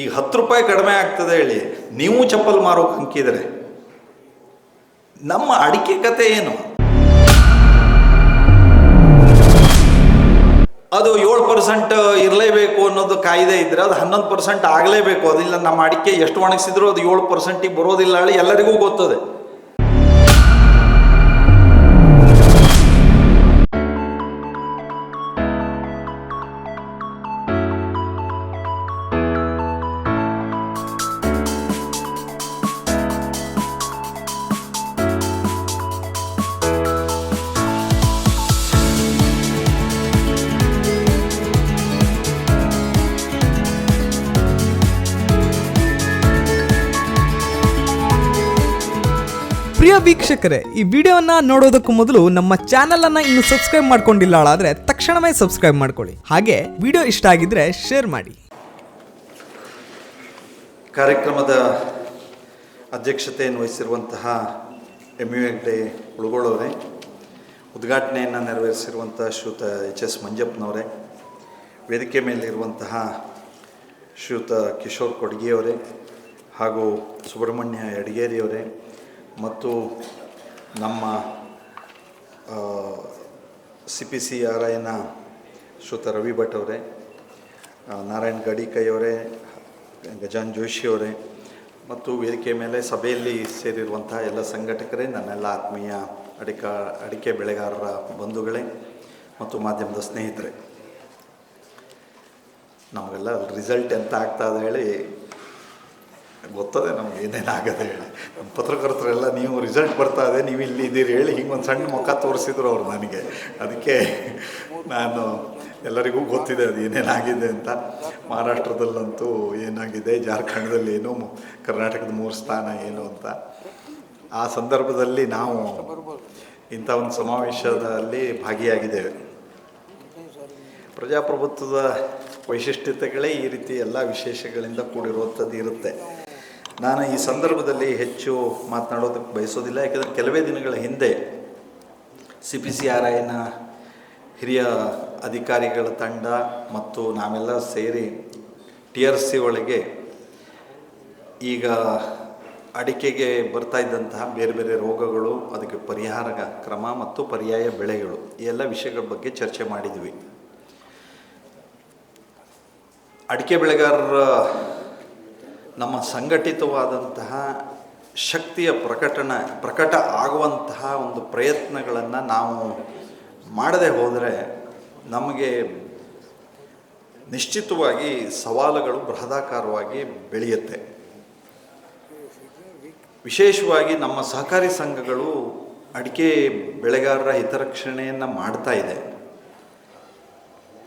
ಈಗ ಹತ್ತು ರೂಪಾಯಿ ಕಡಿಮೆ ಆಗ್ತದೆ ಹೇಳಿ, ನೀವು ಚಪ್ಪಲ್ ಮಾರೋಕೆ ಹಂಕಿದರೆ ನಮ್ಮ ಅಡಿಕೆ ಕತೆ ಏನು? ಅದು ಏಳು ಪರ್ಸೆಂಟ್ ಇರಲೇಬೇಕು ಅನ್ನೋದು ಕಾಯ್ದೆ ಇದ್ರೆ ಅದು ಹನ್ನೊಂದು ಪರ್ಸೆಂಟ್ ಆಗಲೇಬೇಕು. ಅದಿಲ್ಲ ನಮ್ಮ ಅಡಿಕೆ ಎಷ್ಟು ಒಣಗಿಸಿದ್ರು ಅದು ಏಳು ಪರ್ಸೆಂಟಿಗೆ ಬರೋದಿಲ್ಲ ಹೇಳಿ ಎಲ್ಲರಿಗೂ ಗೊತ್ತದೆ. ವೀಕ್ಷಕರೇ, ಈ ವಿಡಿಯೋನ ನೋಡೋದಕ್ಕೂ ಮೊದಲು ನಮ್ಮ ಚಾನೆಲ್ ಅನ್ನ ಇನ್ನು ಸಬ್ಸ್ಕ್ರೈಬ್ ಮಾಡ್ಕೊಂಡಿಲ್ಲ ಆದ್ರೆ ತಕ್ಷಣವೇ ಸಬ್ಸ್ಕ್ರೈಬ್ ಮಾಡ್ಕೊಳ್ಳಿ. ಹಾಗೆ ವಿಡಿಯೋ ಇಷ್ಟ ಆಗಿದ್ರೆ ಶೇರ್ ಮಾಡಿ. ಕಾರ್ಯಕ್ರಮದ ಅಧ್ಯಕ್ಷತೆಯನ್ನು ವಹಿಸಿರುವಂತಹ ಎಂ ಯು ಹೆಗ್ಡೆ ಉಳ್ಗೊಳ್ಳೋರೆ ಉದ್ಘಾಟನೆಯನ್ನು ನೆರವೇರಿಸಿರುವಂತಹ ಶ್ರೀಯುತ ಎಚ್ ಎಸ್ ಮಂಜಪ್ಪನವರೇ, ವೇದಿಕೆ ಮೇಲಿರುವಂತಹ ಶ್ರೀಯುತ ಕಿಶೋರ್ ಕೊಡ್ಗಿಯವರೇ ಹಾಗೂ ಸುಬ್ರಹ್ಮಣ್ಯ ಯಡಗೇರಿಯವರೇ ಮತ್ತು ನಮ್ಮ ಸಿ ಪಿ ಸಿ ಆರ್ ಐನ ಶ್ರುತ ರವಿ ಭಟ್ ಅವರೇ ನಾರಾಯಣ್ ಗಡಿಕೈಯವರೇ ಗಜಾನ್ ಜೋಶಿಯವರೇ ಮತ್ತು ವೇದಿಕೆ ಮೇಲೆ ಸಭೆಯಲ್ಲಿ ಸೇರಿರುವಂಥ ಎಲ್ಲ ಸಂಘಟಕರೇ, ನನ್ನೆಲ್ಲ ಆತ್ಮೀಯ ಅಡಿಕ, ಅಡಿಕೆ ಬೆಳೆಗಾರರ ಬಂಧುಗಳೇ ಮತ್ತು ಮಾಧ್ಯಮದ ಸ್ನೇಹಿತರೆ. ನಮಗೆಲ್ಲ ರಿಸಲ್ಟ್ ಎಂತ ಆಗ್ತಾ ಇದೆ ಹೇಳಿ ಗೊತ್ತದೆ ನಮ್ಗೆ ಏನೇನು ಆಗದೆ ಹೇಳಿ. ನಮ್ಮ ಪತ್ರಕರ್ತರೆಲ್ಲ, ನೀವು ರಿಸಲ್ಟ್ ಬರ್ತಾ ಇದೆ, ನೀವು ಇಲ್ಲಿ ಇದ್ದೀರಿ ಹೇಳಿ. ಹಿಂಗೆ ಒಂದು ಸಣ್ಣ ಮುಖ ತೋರಿಸಿದ್ರು ಅವರು ನನಗೆ. ಅದಕ್ಕೆ ನಾನು ಎಲ್ಲರಿಗೂ ಗೊತ್ತಿದೆ ಅದು ಏನೇನಾಗಿದೆ ಅಂತ. ಮಹಾರಾಷ್ಟ್ರದಲ್ಲಂತೂ ಏನಾಗಿದೆ, ಜಾರ್ಖಂಡದಲ್ಲಿ ಏನು ಕರ್ನಾಟಕದ ಮೂರು ಸ್ಥಾನ ಏನು ಅಂತ. ಆ ಸಂದರ್ಭದಲ್ಲಿ ನಾವು ಇಂಥ ಒಂದು ಸಮಾವೇಶದಲ್ಲಿ ಭಾಗಿಯಾಗಿದ್ದೇವೆ. ಪ್ರಜಾಪ್ರಭುತ್ವದ ವೈಶಿಷ್ಟ್ಯತೆಗಳೇ ಈ ರೀತಿ ಎಲ್ಲ ವಿಶೇಷಗಳಿಂದ ಕೂಡಿರುವಂಥದ್ದು ಇರುತ್ತೆ. ನಾನು ಈ ಸಂದರ್ಭದಲ್ಲಿ ಹೆಚ್ಚು ಮಾತನಾಡೋದಕ್ಕೆ ಬಯಸೋದಿಲ್ಲ, ಯಾಕಂದರೆ ಕೆಲವೇ ದಿನಗಳ ಹಿಂದೆ ಸಿ ಪಿ ಸಿ ಆರ್ ಐನ ಹಿರಿಯ ಅಧಿಕಾರಿಗಳ ತಂಡ ಮತ್ತು ನಾವೆಲ್ಲ ಸೇರಿ ಟಿ ಆರ್ ಸಿ ಒಳಗೆ ಈಗ ಅಡಿಕೆಗೆ ಬರ್ತಾ ಇದ್ದಂತಹ ಬೇರೆ ಬೇರೆ ರೋಗಗಳು, ಅದಕ್ಕೆ ಪರಿಹಾರ ಕ್ರಮ ಮತ್ತು ಪರ್ಯಾಯ ಬೆಳೆಗಳು, ಈ ಎಲ್ಲ ವಿಷಯಗಳ ಬಗ್ಗೆ ಚರ್ಚೆ ಮಾಡಿದ್ವಿ. ಅಡಿಕೆ ಬೆಳೆಗಾರರ ನಮ್ಮ ಸಂಘಟಿತವಾದಂತಹ ಶಕ್ತಿಯ ಪ್ರಕಟಣ, ಪ್ರಕಟ ಆಗುವಂತಹ ಒಂದು ಪ್ರಯತ್ನಗಳನ್ನು ನಾವು ಮಾಡದೆ ಹೋದರೆ ನಮಗೆ ನಿಶ್ಚಿತವಾಗಿ ಸವಾಲುಗಳು ಬೃಹದಾಕಾರವಾಗಿ ಬೆಳೆಯುತ್ತೆ. ವಿಶೇಷವಾಗಿ ನಮ್ಮ ಸಹಕಾರಿ ಸಂಘಗಳು ಅಡಿಕೆ ಬೆಳೆಗಾರರ ಹಿತರಕ್ಷಣೆಯನ್ನು ಮಾಡ್ತಾ ಇದೆ.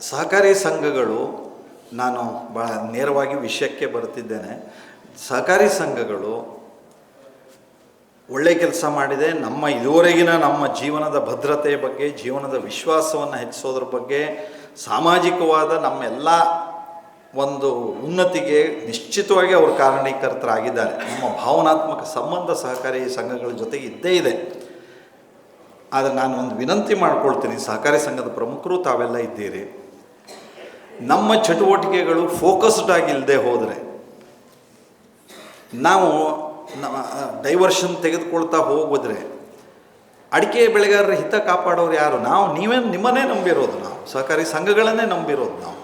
ಸಹಕಾರಿ ಸಂಘಗಳು ನಾನು ಭಾಳ ನೇರವಾಗಿ ವಿಷಯಕ್ಕೆ ಬರ್ತಿದ್ದೇನೆ ಸಹಕಾರಿ ಸಂಘಗಳು ಒಳ್ಳೆ ಕೆಲಸ ಮಾಡಿದೆ. ನಮ್ಮ ಇದುವರೆಗಿನ ನಮ್ಮ ಜೀವನದ ಭದ್ರತೆಯ ಬಗ್ಗೆ, ಜೀವನದ ವಿಶ್ವಾಸವನ್ನು ಹೆಚ್ಚಿಸೋದ್ರ ಬಗ್ಗೆ, ಸಾಮಾಜಿಕವಾದ ನಮ್ಮೆಲ್ಲ ಒಂದು ಉನ್ನತಿಗೆ ನಿಶ್ಚಿತವಾಗಿ ಅವರು ಕಾರಣೀಕರ್ತರಾಗಿದ್ದಾರೆ. ನಮ್ಮ ಭಾವನಾತ್ಮಕ ಸಂಬಂಧ ಸಹಕಾರಿ ಸಂಘಗಳ ಜೊತೆಗೆ ಇದ್ದೇ ಇದೆ. ಆದರೆ ನಾನು ಒಂದು ವಿನಂತಿ ಮಾಡ್ಕೊಳ್ತೀನಿ, ಸಹಕಾರಿ ಸಂಘದ ಪ್ರಮುಖರು ತಾವೆಲ್ಲ ಇದ್ದೀರಿ. ನಮ್ಮ ಚಟುವಟಿಕೆಗಳು ಫೋಕಸ್ಡ್ ಆಗಿಲ್ಲದೆ ಹೋದರೆ, ನಾವು ಡೈವರ್ಷನ್ ತೆಗೆದುಕೊಳ್ತಾ ಹೋಗಿದ್ರೆ, ಅಡಿಕೆ ಬೆಳೆಗಾರರ ಹಿತ ಕಾಪಾಡೋರು ಯಾರು? ನಾವು, ನೀವೇ ನಿಮ್ಮನ್ನೇ ನಂಬಿರೋದು ನಾವು. ಸಹಕಾರಿ ಸಂಘಗಳನ್ನೇ ನಂಬಿರೋದು ನಾವು.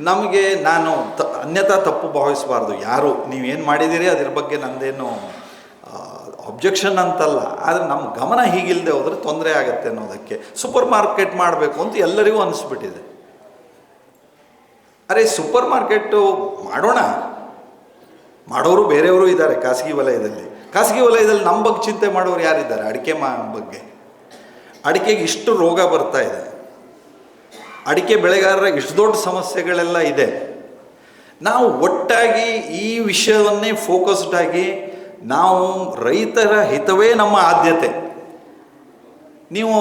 ನಮಗೆ ನಾನು ತ, ಅನ್ಯತಾ ತಪ್ಪು ಭಾವಿಸಬಾರ್ದು. ಯಾರು, ನೀವೇನು ಮಾಡಿದ್ದೀರಿ, ಅದ್ರ ಬಗ್ಗೆ ನಂದೇನು ಅಬ್ಜೆಕ್ಷನ್ ಅಂತಲ್ಲ, ಆದರೆ ನಮ್ಮ ಗಮನ ಹೀಗಿಲ್ಲದೆ ಹೋದರೆ ತೊಂದರೆ ಆಗುತ್ತೆ ಅನ್ನೋದಕ್ಕೆ. ಸೂಪರ್ ಮಾರ್ಕೆಟ್ ಮಾಡಬೇಕು ಅಂತ ಎಲ್ಲರಿಗೂ ಅನಿಸ್ಬಿಟ್ಟಿದೆ. ಅರೆ ಸೂಪರ್ ಮಾರ್ಕೆಟು ಮಾಡೋಣ. ಮಾಡೋರು ಬೇರೆಯವರು ಇದ್ದಾರೆ ಖಾಸಗಿ ವಲಯದಲ್ಲಿ. ಖಾಸಗಿ ವಲಯದಲ್ಲಿ ನಮ್ಮ ಬಗ್ಗೆ ಚಿಂತೆ ಮಾಡೋರು ಯಾರಿದ್ದಾರೆ? ಅಡಿಕೆ ಮಾ ಬಗ್ಗೆ. ಅಡಿಕೆಗೆ ಇಷ್ಟು ರೋಗ ಬರ್ತಾ ಇದೆ. ಅಡಿಕೆ ಬೆಳೆಗಾರರ ಇಷ್ಟು ದೊಡ್ಡ ಸಮಸ್ಯೆಗಳೆಲ್ಲ ಇದೆ. ನಾವು ಒಟ್ಟಾಗಿ ಈ ವಿಷಯವನ್ನೇ ಫೋಕಸ್ಡ್ ಆಗಿ ನಾವು ರೈತರ ಹಿತವೇ ನಮ್ಮ ಆದ್ಯತೆ. ನೀವು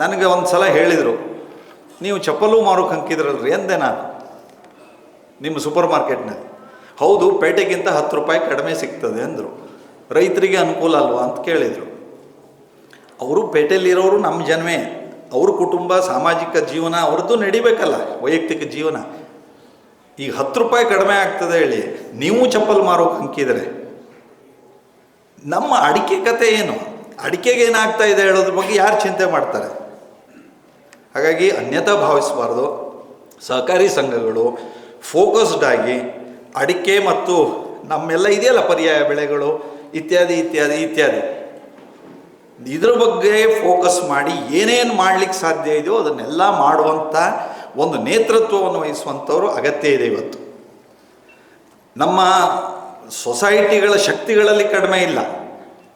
ನನಗೆ ಒಂದು ಸಲ ಹೇಳಿದರು, ನೀವು ಚಪ್ಪಲು ಮಾರೋಕೆ ಹಂಕಿದ್ರಲ್ರಿ ಎಂದೆ ನಾನು, ನಿಮ್ಮ ಸೂಪರ್ ಮಾರ್ಕೆಟ್ನಲ್ಲಿ. ಹೌದು, ಪೇಟೆಗಿಂತ ಹತ್ತು ರೂಪಾಯಿ ಕಡಿಮೆ ಸಿಗ್ತದೆ ಅಂದರು. ರೈತರಿಗೆ ಅನುಕೂಲ ಅಲ್ವಾ ಅಂತ ಕೇಳಿದರು. ಅವರು ಪೇಟೆಯಲ್ಲಿರೋರು ನಮ್ಮ ಜನವೇ ಅವ್ರ ಕುಟುಂಬ, ಸಾಮಾಜಿಕ ಜೀವನ ಅವ್ರದ್ದು ನಡಿಬೇಕಲ್ಲ, ವೈಯಕ್ತಿಕ ಜೀವನ. ಈಗ ಹತ್ತು ರೂಪಾಯಿ ಕಡಿಮೆ ಆಗ್ತದೆ ಹೇಳಿ, ನೀವು ಚಪ್ಪಲು ಮಾರೋಕೆ ಅಂಕಿದ್ರೆ ನಮ್ಮ ಅಡಿಕೆ ಕತೆ ಏನು? ಅಡಿಕೆಗೆ ಏನಾಗ್ತಾ ಇದೆ ಹೇಳೋದ್ರ ಬಗ್ಗೆ ಯಾರು ಚಿಂತೆ ಮಾಡ್ತಾರೆ? ಹಾಗಾಗಿ ಅನ್ಯತಾ ಭಾವಿಸಬಾರ್ದು. ಸಹಕಾರಿ ಸಂಘಗಳು ಫೋಕಸ್ಡ್ ಆಗಿ ಅಡಿಕೆ ಮತ್ತು ನಮ್ಮೆಲ್ಲ ಇದೆಯಲ್ಲ ಪರ್ಯಾಯ ಬೆಳೆಗಳು, ಇತ್ಯಾದಿ ಇತ್ಯಾದಿ ಇತ್ಯಾದಿ. ಇದ್ರ ಬಗ್ಗೆ ಫೋಕಸ್ ಮಾಡಿ ಏನೇನು ಮಾಡ್ಲಿಕ್ಕೆ ಸಾಧ್ಯ ಇದೆಯೋ ಅದನ್ನೆಲ್ಲ ಮಾಡುವಂಥ ಒಂದು ನೇತೃತ್ವವನ್ನು ವಹಿಸುವಂಥವ್ರು ಅಗತ್ಯ ಇದೆ ಇವತ್ತು. ನಮ್ಮ ಸೊಸೈಟಿಗಳ ಶಕ್ತಿಗಳಲ್ಲಿ ಕಡಿಮೆ ಇಲ್ಲ,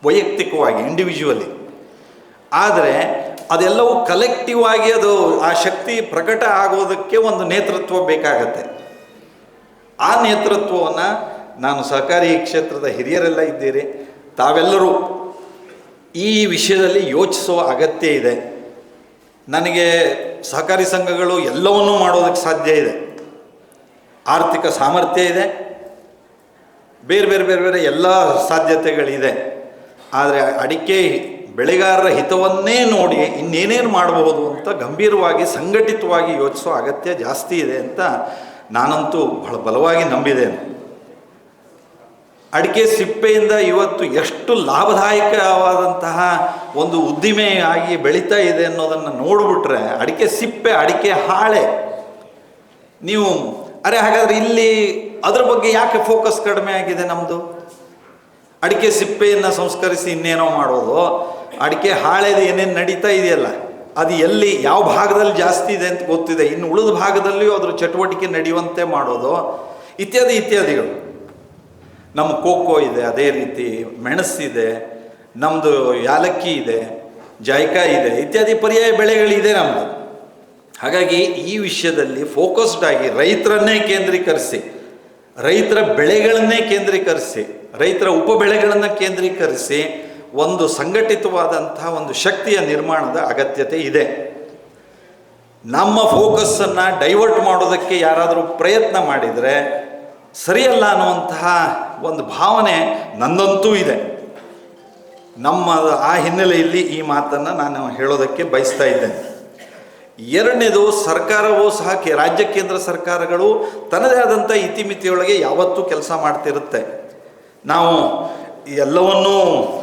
ವೈಯಕ್ತಿಕವಾಗಿ ಇಂಡಿವಿಜುವಲಿ ಆದರೆ ಅದೆಲ್ಲವೂ ಕಲೆಕ್ಟಿವ್ ಆಗಿ ಅದು ಆ ಶಕ್ತಿ ಪ್ರಕಟ ಆಗೋದಕ್ಕೆ ಒಂದು ನೇತೃತ್ವ ಬೇಕಾಗತ್ತೆ. ಆ ನೇತೃತ್ವವನ್ನು ನಾನು ಸಹಕಾರಿ ಕ್ಷೇತ್ರದ ಹಿರಿಯರೆಲ್ಲ ಇದ್ದೀರಿ. ತಾವೆಲ್ಲರೂ ಈ ವಿಷಯದಲ್ಲಿ ಯೋಚಿಸುವ ಅಗತ್ಯ ಇದೆ. ನನಗೆ ಸಹಕಾರಿ ಸಂಘಗಳು ಎಲ್ಲವನ್ನೂ ಮಾಡೋದಕ್ಕೆ ಸಾಧ್ಯ ಇದೆ. ಆರ್ಥಿಕ ಸಾಮರ್ಥ್ಯ ಇದೆ. ಬೇರೆ ಬೇರೆ ಬೇರೆ ಬೇರೆ ಎಲ್ಲ ಸಾಧ್ಯತೆಗಳಿದೆ. ಆದರೆ ಅಡಿಕೆ ಬೆಳೆಗಾರರ ಹಿತವನ್ನೇ ನೋಡಿ ಇನ್ನೇನೇನು ಮಾಡಬಹುದು ಅಂತ ಗಂಭೀರವಾಗಿ, ಸಂಘಟಿತವಾಗಿ ಯೋಚಿಸೋ ಅಗತ್ಯ ಜಾಸ್ತಿ ಇದೆ ಅಂತ ನಾನಂತೂ ಬಹಳ ಬಲವಾಗಿ ನಂಬಿದ್ದೇನೆ. ಅಡಿಕೆ ಸಿಪ್ಪೆಯಿಂದ ಇವತ್ತು ಎಷ್ಟು ಲಾಭದಾಯಕವಾದಂತಹ ಒಂದು ಉದ್ದಿಮೆಯಾಗಿ ಬೆಳೀತಾ ಇದೆ ಅನ್ನೋದನ್ನು ನೋಡಿಬಿಟ್ರೆ ಅಡಿಕೆ ಸಿಪ್ಪೆ, ಅಡಿಕೆ ಹಾಳೆ, ನೀವು, ಅರೆ ಹಾಗಾದ್ರೆ ಇಲ್ಲಿ ಅದ್ರ ಬಗ್ಗೆ ಯಾಕೆ ಫೋಕಸ್ ಕಡಿಮೆ ಆಗಿದೆ ನಮ್ಮದು ಅಡಿಕೆ ಸಿಪ್ಪೆಯನ್ನು ಸಂಸ್ಕರಿಸಿ ಇನ್ನೇನೋ ಮಾಡೋದು. ಅಡಿಕೆ ಹಾಳೆದು ಏನೇನು ನಡೀತಾ ಇದೆಯಲ್ಲ, ಅದು ಎಲ್ಲಿ, ಯಾವ ಭಾಗದಲ್ಲಿ ಜಾಸ್ತಿ ಇದೆ ಅಂತ ಗೊತ್ತಿದೆ. ಇನ್ನು ಉಳಿದ ಭಾಗದಲ್ಲಿಯೂ ಅದ್ರ ಚಟುವಟಿಕೆ ನಡೆಯುವಂತೆ ಮಾಡೋದು. ಇತ್ಯಾದಿ, ಇತ್ಯಾದಿಗಳು. ನಮ್ಮ ಕೋಕೋ ಇದೆ, ಅದೇ ರೀತಿ ಮೆಣಸಿದೆ ನಮ್ಮದು ಯಾಲಕ್ಕಿ ಇದೆ, ಜಾಯ್ಕಾಯಿ ಇದೆ, ಇತ್ಯಾದಿ ಪರ್ಯಾಯ ಬೆಳೆಗಳಿದೆ ನಮ್ಮದು ಹಾಗಾಗಿ ಈ ವಿಷಯದಲ್ಲಿ ಫೋಕಸ್ಡ್ ಆಗಿ ರೈತರನ್ನೇ ಕೇಂದ್ರೀಕರಿಸಿ. ರೈತರ ಬೆಳೆಗಳನ್ನೇ ಕೇಂದ್ರೀಕರಿಸಿ, ರೈತರ ಉಪಬೆಳೆಗಳನ್ನು ಕೇಂದ್ರೀಕರಿಸಿ ಒಂದು ಸಂಘಟಿತವಾದಂತಹ ಒಂದು ಶಕ್ತಿಯ ನಿರ್ಮಾಣದ ಅಗತ್ಯತೆ ಇದೆ. ನಮ್ಮ ಫೋಕಸ್ಸನ್ನು ಡೈವರ್ಟ್ ಮಾಡೋದಕ್ಕೆ ಯಾರಾದರೂ ಪ್ರಯತ್ನ ಮಾಡಿದರೆ ಸರಿಯಲ್ಲ ಅನ್ನುವಂತಹ ಒಂದು ಭಾವನೆ ನನ್ನಂತೂ ಇದೆ. ನಮ್ಮ ಆ ಹಿನ್ನೆಲೆಯಲ್ಲಿ ಈ ಮಾತನ್ನು ನಾನು ಹೇಳೋದಕ್ಕೆ ಬಯಸ್ತಾ ಇದ್ದೇನೆ. ಎರಡನೇದು ಸರ್ಕಾರವೂ ಸಹ ರಾಜ್ಯ ಕೇಂದ್ರ ಸರ್ಕಾರಗಳು ತನ್ನದೇ ಆದಂಥ ಇತಿಮಿತಿಯೊಳಗೆ ಯಾವತ್ತೂ ಕೆಲಸ ಮಾಡ್ತಿರುತ್ತೆ. ನಾವು ಎಲ್ಲವನ್ನೂ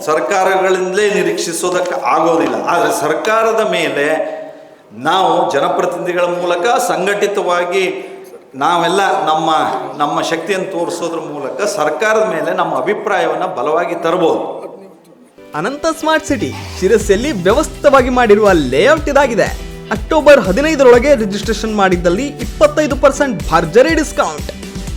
ಸರ್ಕಾರಗಳಿಂದಲೇ ನಿರೀಕ್ಷಿಸೋದಕ್ಕೆ ಆಗೋದಿಲ್ಲ. ಆದರೆ ಸರ್ಕಾರದ ಮೇಲೆ ನಾವು ಜನಪ್ರತಿನಿಧಿಗಳ ಮೂಲಕ ಸಂಘಟಿತವಾಗಿ ನಾವೆಲ್ಲ ನಮ್ಮ ನಮ್ಮ ಶಕ್ತಿಯನ್ನು ತೋರಿಸೋದ್ರ ಮೂಲಕ ಸರ್ಕಾರದ ಮೇಲೆ ನಮ್ಮ ಅಭಿಪ್ರಾಯವನ್ನು ಬಲವಾಗಿ ತರಬಹುದು ಅನಂತ ಸ್ಮಾರ್ಟ್ ಸಿಟಿ ಶಿರಸಿಯಲ್ಲಿ ವ್ಯವಸ್ಥಿತವಾಗಿ ಮಾಡಿರುವ ಲೇಔಟ್ ಇದಾಗಿದೆ. ಅಕ್ಟೋಬರ್ ಹದಿನೈದರೊಳಗೆ ರಿಜಿಸ್ಟ್ರೇಷನ್ ಮಾಡಿದ್ದಲ್ಲಿ ಇಪ್ಪತ್ತೈದು ಪರ್ಸೆಂಟ್ ಭರ್ಜರಿ ಡಿಸ್ಕೌಂಟ್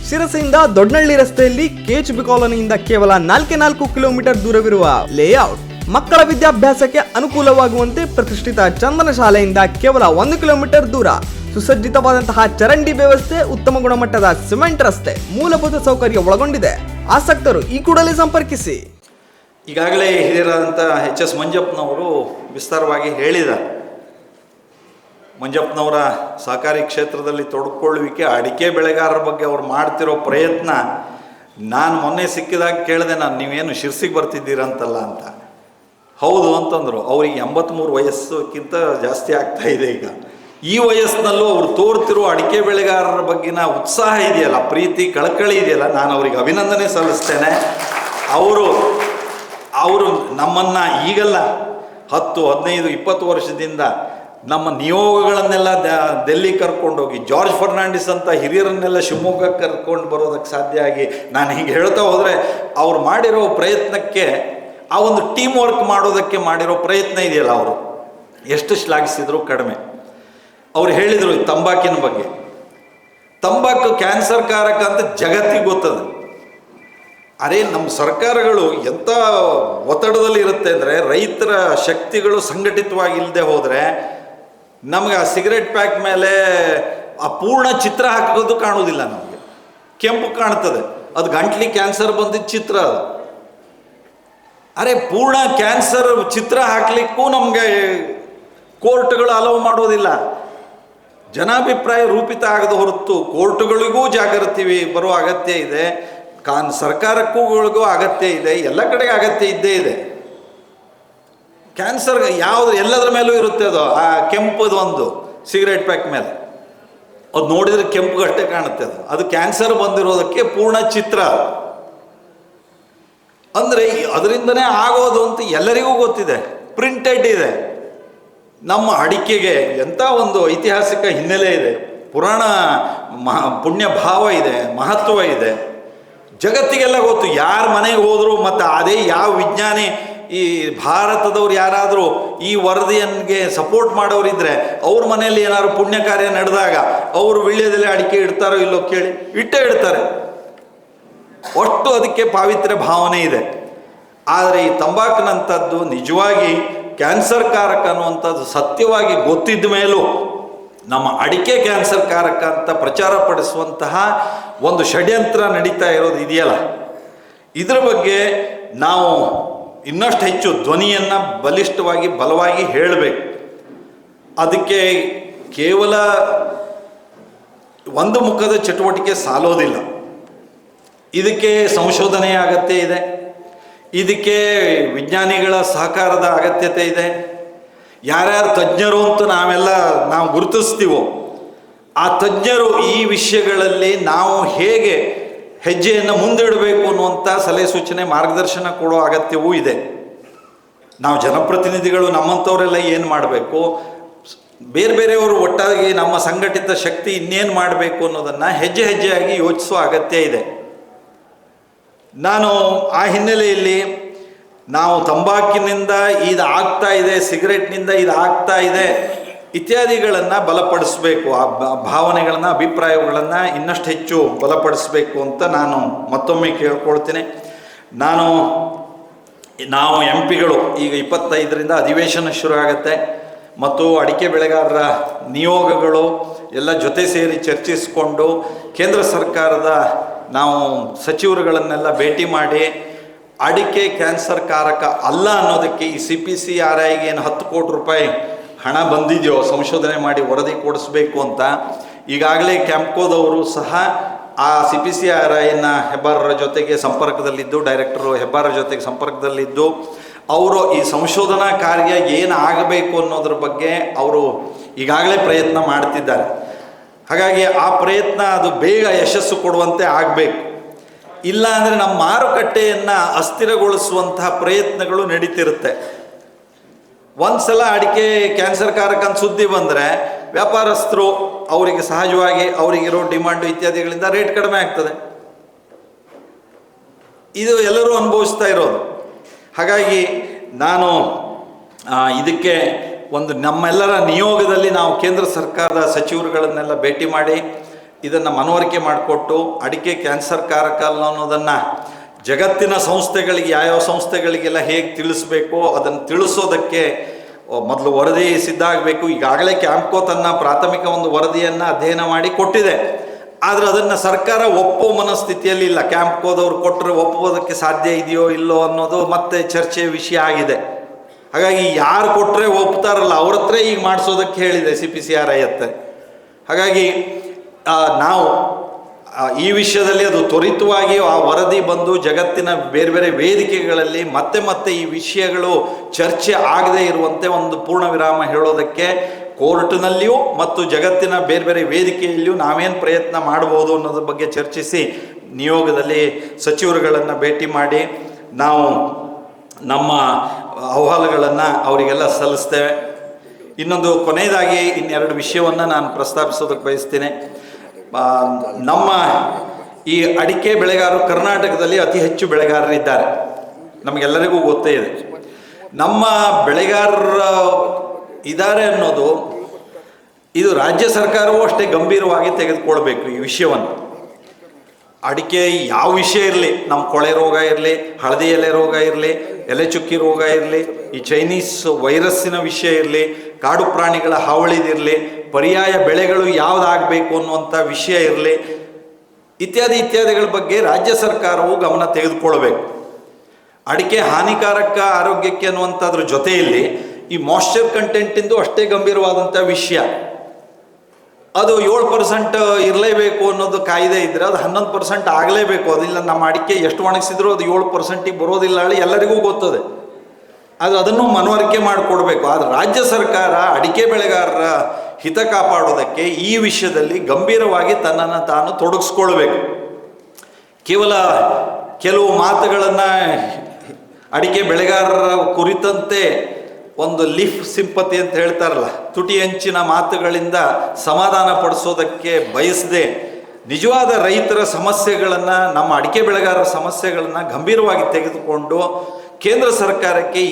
ಶಿರಸೆಯಿಂದ ದೊಡ್ಡನಳ್ಳಿ ರಸ್ತೆಯಲ್ಲಿ ಕೆಎಚ್ಬಿ ಕಾಲೋನಿಯಿಂದ ಕೇವಲ ನಾಲ್ಕೆ ನಾಲ್ಕು ಕಿಲೋಮೀಟರ್ ದೂರವಿರುವ ಲೇಔಟ್ ಮಕ್ಕಳ ವಿದ್ಯಾಭ್ಯಾಸಕ್ಕೆ ಅನುಕೂಲವಾಗುವಂತೆ ಪ್ರತಿಷ್ಠಿತ ಚಂದನ ಶಾಲೆಯಿಂದ ಕೇವಲ ಒಂದು ಕಿಲೋಮೀಟರ್ ದೂರ. ಸುಸಜ್ಜಿತವಾದಂತಹ ಚರಂಡಿ ವ್ಯವಸ್ಥೆ ಉತ್ತಮ ಗುಣಮಟ್ಟದ ಸಿಮೆಂಟ್ ರಸ್ತೆ ಮೂಲಭೂತ ಸೌಕರ್ಯ ಒಳಗೊಂಡಿದೆ. ಆಸಕ್ತರು ಈ ಕೂಡಲೇ ಸಂಪರ್ಕಿಸಿ. ಈಗಾಗಲೇ ಹಿರಿಯರಾದಂಥ ಎಚ್ ಎಸ್ ಮಂಜಪ್ಪನವರು ವಿಸ್ತಾರವಾಗಿ ಹೇಳಿದ್ದಾರೆ. ಮಂಜಪ್ಪನವರ ಸಹಕಾರಿ ಕ್ಷೇತ್ರದಲ್ಲಿ ತೊಡ್ಕೊಳ್ಳುವಿಕೆ, ಅಡಿಕೆ ಬೆಳೆಗಾರರ ಬಗ್ಗೆ ಅವ್ರು ಮಾಡ್ತಿರೋ ಪ್ರಯತ್ನ ನಾನು ಮೊನ್ನೆ ಸಿಕ್ಕಿದಾಗ ಕೇಳಿದೆ ನಾನು, ನೀವೇನು ಶಿರ್ಸಿಗೆ ಬರ್ತಿದ್ದೀರಂತಲ್ಲ ಅಂತ. ಹೌದು ಅಂತಂದರು. ಅವ್ರಿಗೆ ಎಂಬತ್ತ್ಮೂರು ವಯಸ್ಸಕ್ಕಿಂತ ಜಾಸ್ತಿ ಆಗ್ತಾ ಇದೆ ಈಗ. ಈ ವಯಸ್ಸಿನಲ್ಲೂ ಅವರು ತೋರ್ತಿರೋ ಅಡಿಕೆ ಬೆಳೆಗಾರರ ಬಗ್ಗಿನ ಉತ್ಸಾಹ ಇದೆಯಲ್ಲ, ಪ್ರೀತಿ, ಕಳಕಳಿ ಇದೆಯಲ್ಲ, ನಾನು ಅವ್ರಿಗೆ ಅಭಿನಂದನೆ ಸಲ್ಲಿಸ್ತೇನೆ. ಅವರು ಅವರು ನಮ್ಮನ್ನು ಈಗಲ್ಲ ಹತ್ತು, ಹದಿನೈದು, ಇಪ್ಪತ್ತು ವರ್ಷದಿಂದ ನಮ್ಮ ನಿಯೋಗಗಳನ್ನೆಲ್ಲ ಕರ್ಕೊಂಡು ಕರ್ಕೊಂಡೋಗಿ, ಜಾರ್ಜ್ ಫರ್ನಾಂಡಿಸ್ ಅಂತ ಹಿರಿಯರನ್ನೆಲ್ಲ ಶಿವಮೊಗ್ಗ ಕರ್ಕೊಂಡು ಬರೋದಕ್ಕೆ ಸಾಧ್ಯ ಆಗಿ ನಾನು ಹೀಗೆ ಹೇಳ್ತಾ ಹೋದರೆ ಅವ್ರು ಮಾಡಿರೋ ಪ್ರಯತ್ನಕ್ಕೆ, ಆ ಒಂದು ಟೀಮ್ ವರ್ಕ್ ಮಾಡೋದಕ್ಕೆ ಮಾಡಿರೋ ಪ್ರಯತ್ನ ಇದೆಯಲ್ಲ ಅವರು. ಎಷ್ಟು ಶ್ಲಾಘಿಸಿದ್ರು ಕಡಿಮೆ. ಅವ್ರು ಹೇಳಿದರು ತಂಬಾಕಿನ ಬಗ್ಗೆ. ತಂಬಾಕು ಕ್ಯಾನ್ಸರ್ ಕಾರಕ ಅಂತ ಜಗತ್ತಿಗೆ ಗೊತ್ತದ. ಅರೆ ನಮ್ಮ ಸರ್ಕಾರಗಳು ಎಂಥ ಒತ್ತಡದಲ್ಲಿ ಇರುತ್ತೆ ಅಂದರೆ ರೈತರ ಶಕ್ತಿಗಳು ಸಂಘಟಿತವಾಗಿ ಇಲ್ಲದೆ ಹೋದರೆ ನಮಗೆ ಆ ಸಿಗರೆಟ್ ಪ್ಯಾಕ್ ಮೇಲೆ ಆ ಪೂರ್ಣ ಚಿತ್ರ ಹಾಕೋದು ಕಾಣುವುದಿಲ್ಲ ನಮಗೆ. ಕೆಂಪು ಕಾಣ್ತದೆ. ಅದು ಗಂಟ್ಲಿ ಕ್ಯಾನ್ಸರ್ ಬಂದಿದ್ದ ಚಿತ್ರ ಅದು. ಅರೆ, ಪೂರ್ಣ ಕ್ಯಾನ್ಸರ್ ಚಿತ್ರ ಹಾಕಲಿಕ್ಕೂ ನಮಗೆ ಕೋರ್ಟ್ಗಳು ಅಲವು ಮಾಡೋದಿಲ್ಲ. ಜನಾಭಿಪ್ರಾಯ ರೂಪಿತ ಆಗದ ಹೊರತು ಕೋರ್ಟ್ಗಳಿಗೂ ಜಾಗೃತಿ ಬರುವ ಅಗತ್ಯ ಇದೆ. ಕಾನ್ ಸರ್ಕಾರಕ್ಕೂಗಳಿಗೂ ಅಗತ್ಯ ಇದೆ. ಎಲ್ಲ ಕಡೆಗೆ ಅಗತ್ಯ ಇದ್ದೇ ಇದೆ. ಕ್ಯಾನ್ಸರ್ ಯಾವುದು ಎಲ್ಲದರ ಮೇಲೂ ಇರುತ್ತೆ ಅದು? ಆ ಕೆಂಪದು ಒಂದು ಸಿಗರೇಟ್ ಪ್ಯಾಕ್ ಮೇಲೆ. ಅದು ನೋಡಿದ್ರೆ ಕೆಂಪುಗಷ್ಟೇ ಕಾಣುತ್ತೆ ಅದು. ಅದು ಕ್ಯಾನ್ಸರ್ ಬಂದಿರೋದಕ್ಕೆ ಪೂರ್ಣ ಚಿತ್ರ ಅಂದ್ರೆ ಅಂದರೆ ಅದರಿಂದನೇ ಆಗೋದು ಅಂತ ಎಲ್ಲರಿಗೂ ಗೊತ್ತಿದೆ. ಪ್ರಿಂಟೆಡ್ ಇದೆ. ನಮ್ಮ ಅಡಿಕೆಗೆ ಎಂಥ ಒಂದು ಐತಿಹಾಸಿಕ ಹಿನ್ನೆಲೆ ಇದೆ. ಪುರಾಣ ಮಹ, ಪುಣ್ಯ ಭಾವ ಇದೆ, ಮಹತ್ವ ಇದೆ. ಜಗತ್ತಿಗೆಲ್ಲ ಗೊತ್ತು ಯಾರ ಮನೆಗೆ ಹೋದರೂ ಮತ್ತು ಅದೇ ಯಾವ ವಿಜ್ಞಾನಿ ಈ ಭಾರತದವ್ರು ಯಾರಾದರೂ ಈ ವರದಿಯನ್ಗೆ ಸಪೋರ್ಟ್ ಮಾಡೋರಿದ್ರೆ ಅವ್ರ ಮನೆಯಲ್ಲಿ ಏನಾದ್ರು ಪುಣ್ಯ ಕಾರ್ಯ ನಡೆದಾಗ ಅವರು ವಿಳ್ಯದಲ್ಲಿ ಅಡಿಕೆ ಇಡ್ತಾರೋ ಇಲ್ಲೋ ಕೇಳಿ ಇಟ್ಟೇ ಇಡ್ತಾರೆ. ಒಟ್ಟು ಅದಕ್ಕೆ ಪಾವಿತ್ರ್ಯ ಭಾವನೆ ಇದೆ. ಆದರೆ ಈ ತಂಬಾಕಿನಂಥದ್ದು ನಿಜವಾಗಿ ಕ್ಯಾನ್ಸರ್ ಕಾರಕ ಅನ್ನುವಂಥದ್ದು ಸತ್ಯವಾಗಿ ಗೊತ್ತಿದ್ದ ಮೇಲೂ ನಮ್ಮ ಅಡಿಕೆ ಕ್ಯಾನ್ಸರ್ ಕಾರಕ ಅಂತ ಪ್ರಚಾರ ಪಡಿಸುವಂತಹ ಒಂದು ಷಡ್ಯಂತ್ರ ನಡೀತಾ ಇರೋದು ಇದೆಯಲ್ಲ? ಇದರ ಬಗ್ಗೆ ನಾವು ಇನ್ನಷ್ಟು ಹೆಚ್ಚು ಧ್ವನಿಯನ್ನು ಬಲಿಷ್ಠವಾಗಿ, ಬಲವಾಗಿ ಹೇಳಬೇಕು. ಅದಕ್ಕೆ ಕೇವಲ ಒಂದು ಮುಖದ ಚಟುವಟಿಕೆ ಸಾಲೋದಿಲ್ಲ. ಇದಕ್ಕೆ ಸಂಶೋಧನೆಯ ಅಗತ್ಯ ಇದೆ. ಇದಕ್ಕೆ ವಿಜ್ಞಾನಿಗಳ ಸಹಕಾರದ ಅಗತ್ಯತೆ ಇದೆ. ಯಾರ್ಯಾರು ತಜ್ಞರು ಅಂತ ನಾವೆಲ್ಲ ನಾವು ಗುರುತಿಸ್ತೀವೋ, ಆ ತಜ್ಞರು ಈ ವಿಷಯಗಳಲ್ಲಿ ನಾವು ಹೇಗೆ ಹೆಜ್ಜೆಯನ್ನು ಮುಂದಿಡಬೇಕು ಅನ್ನುವಂಥ ಸಲಹೆ ಸೂಚನೆ ಮಾರ್ಗದರ್ಶನ ಕೊಡೋ ಅಗತ್ಯವೂ ಇದೆ. ನಾವು ಜನಪ್ರತಿನಿಧಿಗಳು ನಮ್ಮಂಥವರೆಲ್ಲ ಏನು ಮಾಡಬೇಕು? ಬೇರೆ ಬೇರೆಯವರು ಒಟ್ಟಾಗಿ ನಮ್ಮ ಸಂಘಟಿತ ಶಕ್ತಿ ಇನ್ನೇನು ಮಾಡಬೇಕು ಅನ್ನೋದನ್ನು ಹೆಜ್ಜೆ ಹೆಜ್ಜೆಯಾಗಿ ಯೋಚಿಸುವ ಅಗತ್ಯ ಇದೆ. ನಾನು ಆ ಹಿನ್ನೆಲೆಯಲ್ಲಿ ನಾವು ತಂಬಾಕಿನಿಂದ ಇದು ಆಗ್ತಾ ಇದೆ, ಸಿಗರೆಟ್ನಿಂದ ಇದು ಆಗ್ತಾ ಇದೆ. ಇತ್ಯಾದಿಗಳನ್ನು ಬಲಪಡಿಸಬೇಕು, ಆ ಭಾವನೆಗಳನ್ನು, ಅಭಿಪ್ರಾಯಗಳನ್ನು ಇನ್ನಷ್ಟು ಹೆಚ್ಚು ಬಲಪಡಿಸಬೇಕು ಅಂತ ನಾನು ಮತ್ತೊಮ್ಮೆ ಕೇಳ್ಕೊಳ್ತೇನೆ. ನಾನು, ನಾವು ಎಂ ಪಿಗಳು ಈಗ ಇಪ್ಪತ್ತೈದರಿಂದ ಅಧಿವೇಶನ ಶುರು ಆಗುತ್ತೆ ಮತ್ತು ಅಡಿಕೆ ಬೆಳೆಗಾರರ ನಿಯೋಗಗಳು ಎಲ್ಲ ಜೊತೆ ಸೇರಿ ಚರ್ಚಿಸಿಕೊಂಡು ಕೇಂದ್ರ ಸರ್ಕಾರದ ನಾವು ಸಚಿವರುಗಳನ್ನೆಲ್ಲ ಭೇಟಿ ಮಾಡಿ ಅಡಿಕೆ ಕ್ಯಾನ್ಸರ್ ಕಾರಕ ಅಲ್ಲ ಅನ್ನೋದಕ್ಕೆ ಈ ಸಿ ಪಿ ಸಿ ಆರ್ ಐಗೆ ಏನು ಹತ್ತು ಕೋಟಿ ರೂಪಾಯಿ ಹಣ ಬಂದಿದೆಯೋ, ಸಂಶೋಧನೆ ಮಾಡಿ ವರದಿ ಕೊಡಿಸ್ಬೇಕು ಅಂತ ಈಗಾಗಲೇ ಕ್ಯಾಂಪ್ಕೋದವರು ಸಹ ಆ ಸಿ ಪಿ ಸಿ ಆರ್ ಐನ ಹೆಬ್ಬಾರರ ಜೊತೆಗೆ ಸಂಪರ್ಕದಲ್ಲಿದ್ದು, ಡೈರೆಕ್ಟರು ಹೆಬ್ಬಾರರ ಜೊತೆಗೆ ಸಂಪರ್ಕದಲ್ಲಿದ್ದು, ಅವರು ಈ ಸಂಶೋಧನಾ ಕಾರ್ಯ ಏನು ಆಗಬೇಕು ಅನ್ನೋದ್ರ ಬಗ್ಗೆ ಅವರು ಈಗಾಗಲೇ ಪ್ರಯತ್ನ ಮಾಡ್ತಿದ್ದಾರೆ. ಹಾಗಾಗಿ ಆ ಪ್ರಯತ್ನ ಅದು ಬೇಗ ಯಶಸ್ಸು ಕೊಡುವಂತೆ ಆಗಬೇಕು. ಇಲ್ಲ ಅಂದರೆ ನಮ್ಮ ಮಾರುಕಟ್ಟೆಯನ್ನು ಅಸ್ಥಿರಗೊಳಿಸುವಂತಹ ಪ್ರಯತ್ನಗಳು ನಡೀತಿರುತ್ತೆ. ಒಂದ್ಸಲ ಅಡಿಕೆ ಕ್ಯಾನ್ಸರ್ ಕಾರಕ ಅಂತ ಸುದ್ದಿ ಬಂದರೆ ವ್ಯಾಪಾರಸ್ಥರು ಅವರಿಗೆ ಸಹಜವಾಗಿ ಅವರಿಗಿರೋ ಡಿಮಾಂಡು ಇತ್ಯಾದಿಗಳಿಂದ ರೇಟ್ ಕಡಿಮೆ ಆಗ್ತದೆ. ಇದು ಎಲ್ಲರೂ ಅನುಭವಿಸ್ತಾ ಇರೋದು. ಹಾಗಾಗಿ ನಾನು ಇದಕ್ಕೆ ಒಂದು ನಮ್ಮೆಲ್ಲರ ನಿಯೋಗದಲ್ಲಿ ನಾವು ಕೇಂದ್ರ ಸರ್ಕಾರದ ಸಚಿವರುಗಳನ್ನೆಲ್ಲ ಭೇಟಿ ಮಾಡಿ ಇದನ್ನು ಮನವರಿಕೆ ಮಾಡಿಕೊಟ್ಟು ಅಡಿಕೆ ಕ್ಯಾನ್ಸರ್ ಕಾರಕ ಅಲ್ಲ ಅನ್ನೋದನ್ನು ಜಗತ್ತಿನ ಸಂಸ್ಥೆಗಳಿಗೆ ಯಾವ್ಯಾವ ಸಂಸ್ಥೆಗಳಿಗೆಲ್ಲ ಹೇಗೆ ತಿಳಿಸ್ಬೇಕು ಅದನ್ನು ತಿಳಿಸೋದಕ್ಕೆ ಮೊದಲು ವರದಿ ಸಿದ್ಧ ಆಗಬೇಕು ಈಗಾಗಲೇ ಕ್ಯಾಂಪ್ಕೋ ತನ್ನ ಪ್ರಾಥಮಿಕ ಒಂದು ವರದಿಯನ್ನು ಅಧ್ಯಯನ ಮಾಡಿ ಕೊಟ್ಟಿದೆ. ಆದರೆ ಅದನ್ನು ಸರ್ಕಾರ ಒಪ್ಪೋ ಮನಸ್ಥಿತಿಯಲ್ಲಿ ಇಲ್ಲ. ಕ್ಯಾಂಪ್ಕೋದವ್ರು ಕೊಟ್ಟರೆ ಒಪ್ಪೋದಕ್ಕೆ ಸಾಧ್ಯ ಇದೆಯೋ ಇಲ್ಲೋ ಅನ್ನೋದು ಮತ್ತೆ ಚರ್ಚೆಯ ವಿಷಯ ಆಗಿದೆ. ಹಾಗಾಗಿ ಯಾರು ಕೊಟ್ಟರೆ ಒಪ್ತಾರಲ್ಲ, ಅವ್ರ ಹತ್ರ ಈಗ ಮಾಡಿಸೋದಕ್ಕೆ ಹೇಳಿದೆ C P C R I ಹತ್ತೆ ಹಾಗಾಗಿ ನಾವು ಈ ವಿಷಯದಲ್ಲಿ ಅದು ತ್ವರಿತವಾಗಿ ಆ ವರದಿ ಬಂದು ಜಗತ್ತಿನ ಬೇರೆ ಬೇರೆ ವೇದಿಕೆಗಳಲ್ಲಿ ಮತ್ತೆ ಮತ್ತೆ ಈ ವಿಷಯಗಳು ಚರ್ಚೆ ಆಗದೇ ಇರುವಂತೆ ಒಂದು ಪೂರ್ಣ ವಿರಾಮ ಹೇಳೋದಕ್ಕೆ ಕೋರ್ಟ್ನಲ್ಲಿಯೂ ಮತ್ತು ಜಗತ್ತಿನ ಬೇರೆ ಬೇರೆ ವೇದಿಕೆಯಲ್ಲಿಯೂ ನಾವೇನು ಪ್ರಯತ್ನ ಮಾಡ್ಬೋದು ಅನ್ನೋದ್ರ ಬಗ್ಗೆ ಚರ್ಚಿಸಿ ನಿಯೋಗದಲ್ಲಿ ಸಚಿವರುಗಳನ್ನು ಭೇಟಿ ಮಾಡಿ ನಾವು ನಮ್ಮ ಅಹವಾಲುಗಳನ್ನು ಅವರಿಗೆಲ್ಲ ಸಲ್ಲಿಸ್ತೇವೆ. ಇನ್ನೊಂದು ಕೊನೆಯದಾಗಿ ಇನ್ನೆರಡು ವಿಷಯವನ್ನು ನಾನು ಪ್ರಸ್ತಾಪಿಸೋದಕ್ಕೆ ಬಯಸ್ತೀನಿ. ನಮ್ಮ ಈ ಅಡಿಕೆ ಬೆಳೆಗಾರರು ಕರ್ನಾಟಕದಲ್ಲಿ ಅತಿ ಹೆಚ್ಚು ಬೆಳೆಗಾರರಿದ್ದಾರೆ. ನಮಗೆಲ್ಲರಿಗೂ ಗೊತ್ತೇ ಇದೆ. ನಮ್ಮ ಬೆಳೆಗಾರರ ಇದ್ದಾರೆ ಅನ್ನೋದು ಇದು ರಾಜ್ಯ ಸರ್ಕಾರವೂ ಅಷ್ಟೇ ಗಂಭೀರವಾಗಿ ತೆಗೆದುಕೊಳ್ಬೇಕು ಈ ವಿಷಯವನ್ನು. ಅಡಿಕೆ ಯಾವ ವಿಷಯ ಇರಲಿ, ನಮ್ಮ ಕೊಳೆ ರೋಗ ಇರಲಿ, ಹಳದಿ ಎಲೆ ರೋಗ ಇರಲಿ, ಎಲೆ ಚುಕ್ಕಿ ರೋಗ ಇರಲಿ, ಈ ಚೈನೀಸ್ ವೈರಸ್ಸಿನ ವಿಷಯ ಇರಲಿ, ಕಾಡು ಪ್ರಾಣಿಗಳ ಹಾವಳಿದಿರಲಿ ಪರ್ಯಾಯ ಬೆಳೆಗಳು ಯಾವುದಾಗಬೇಕು ಅನ್ನುವಂಥ ವಿಷಯ ಇರಲಿ, ಇತ್ಯಾದಿ ಇತ್ಯಾದಿಗಳ ಬಗ್ಗೆ ರಾಜ್ಯ ಸರ್ಕಾರವು ಗಮನ ತೆಗೆದುಕೊಳ್ಬೇಕು ಅಡಿಕೆ ಹಾನಿಕಾರಕ ಆರೋಗ್ಯಕ್ಕೆ ಅನ್ನುವಂಥದ್ರ ಜೊತೆಯಲ್ಲಿ ಈ ಮಾಯ್ಶ್ಚರ್ ಕಂಟೆಂಟಿಂದು ಅಷ್ಟೇ ಗಂಭೀರವಾದಂಥ ವಿಷಯ. ಅದು ಏಳು ಪರ್ಸೆಂಟ್ ಇರಲೇಬೇಕು ಅನ್ನೋದು ಕಾಯ್ದೆ ಇದ್ದರೆ ಅದು ಹನ್ನೊಂದು ಪರ್ಸೆಂಟ್ ಆಗಲೇಬೇಕು. ಅದಿಲ್ಲ, ನಮ್ಮ ಅಡಿಕೆ ಎಷ್ಟು ಒಣಗಿಸಿದ್ರು ಅದು ಏಳು ಪರ್ಸೆಂಟಿಗೆ ಬರೋದಿಲ್ಲ ಹೇಳಿ ಎಲ್ಲರಿಗೂ ಗೊತ್ತದೆ. ಅದು ಅದನ್ನು ಮನವರಿಕೆ ಮಾಡಿಕೊಡ್ಬೇಕು. ಆದರೆ ರಾಜ್ಯ ಸರ್ಕಾರ, ಅಡಿಕೆ ಬೆಳೆಗಾರರ ಹಿತ ಕಾಪಾಡೋದಕ್ಕೆ ಈ ವಿಷಯದಲ್ಲಿ ಗಂಭೀರವಾಗಿ ತನ್ನನ್ನು ತಾನು ತೊಡಗಿಸ್ಕೊಳ್ಬೇಕು. ಕೇವಲ ಕೆಲವು ಮಾತುಗಳನ್ನು ಅಡಿಕೆ ಬೆಳೆಗಾರರ ಕುರಿತಂತೆ ಒಂದು ಲಿಫ್ ಸಿಂಪತಿ ಅಂತ ಹೇಳ್ತಾರಲ್ಲ, ತುಟಿ ಅಂಚಿನ ಮಾತುಗಳಿಂದ ಸಮಾಧಾನ ಪಡಿಸೋದಕ್ಕೆ ಬಯಸದೆ ನಿಜವಾದ ರೈತರ ಸಮಸ್ಯೆಗಳನ್ನು, ನಮ್ಮ ಅಡಿಕೆ ಬೆಳೆಗಾರರ ಸಮಸ್ಯೆಗಳನ್ನು ಗಂಭೀರವಾಗಿ ತೆಗೆದುಕೊಂಡು ಕೇಂದ್ರ ಸರ್ಕಾರಕ್ಕೆ